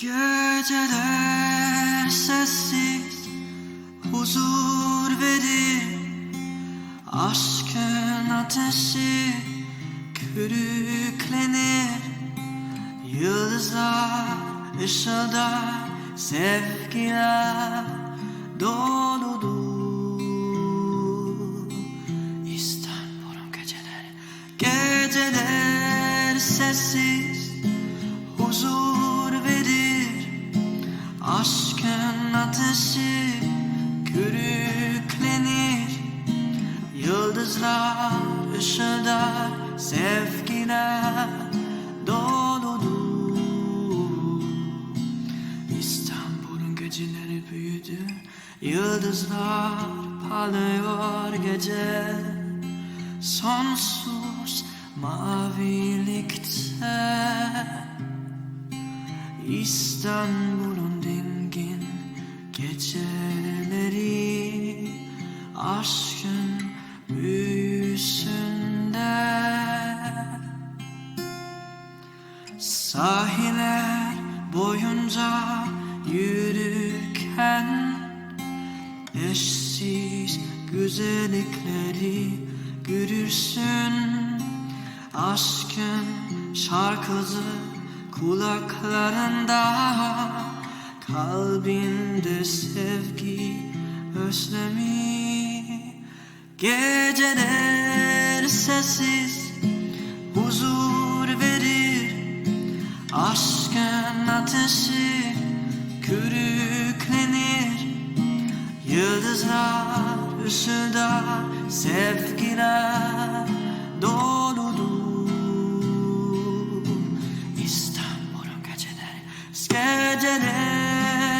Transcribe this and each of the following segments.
Geceler sessiz huzur verir. Aşkın ateşi körüklenir. Yıldızlar ışıldar sevgiler doludur. İstanbul'un geceleri Geceler sessiz huzur Aşkın ateşi körüklenir. Yıldızlar ışıldar sevgiler doludur. İstanbul'un geceleri büyüdü Yıldızlar parlıyor gece. Sonsuz mavilikte İstanbul'un dingin geceleri Aşkın büyüsünde Sahiller boyunca yürürken Eşsiz güzellikleri görürsün. Aşkın şarkısı kulaklarında Kalbinde sevgi özlemi. Geceler sessiz huzur verir. Aşkın ateşi körüklenir. Yıldızlar ışıldar sevgiler doludur. İstanbul'un geceleri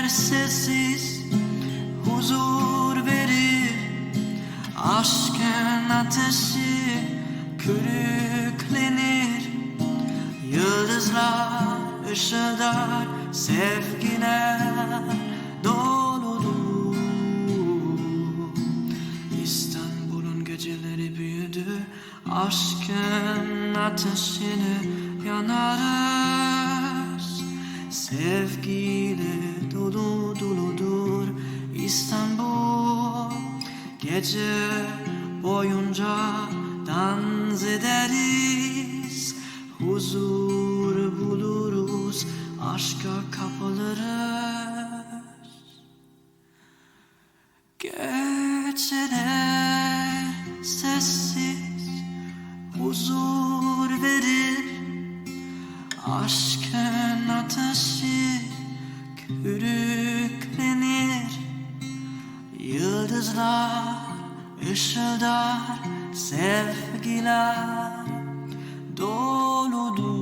Sessiz huzur verir. Aşkın ateşi körüklenir. Yıldızlar ışıldar sevgiler doludur İstanbul'un geceleri büyüdü Aşkın ateşine yanarız. Sevgiyle dolu doludur İstanbul. Gece boyunca dans ederiz Huzur buluruz Aşka kapılırız. Geceler sessiz huzur verir. Aşkın yıldızlar ışıldar sevgiler doludur.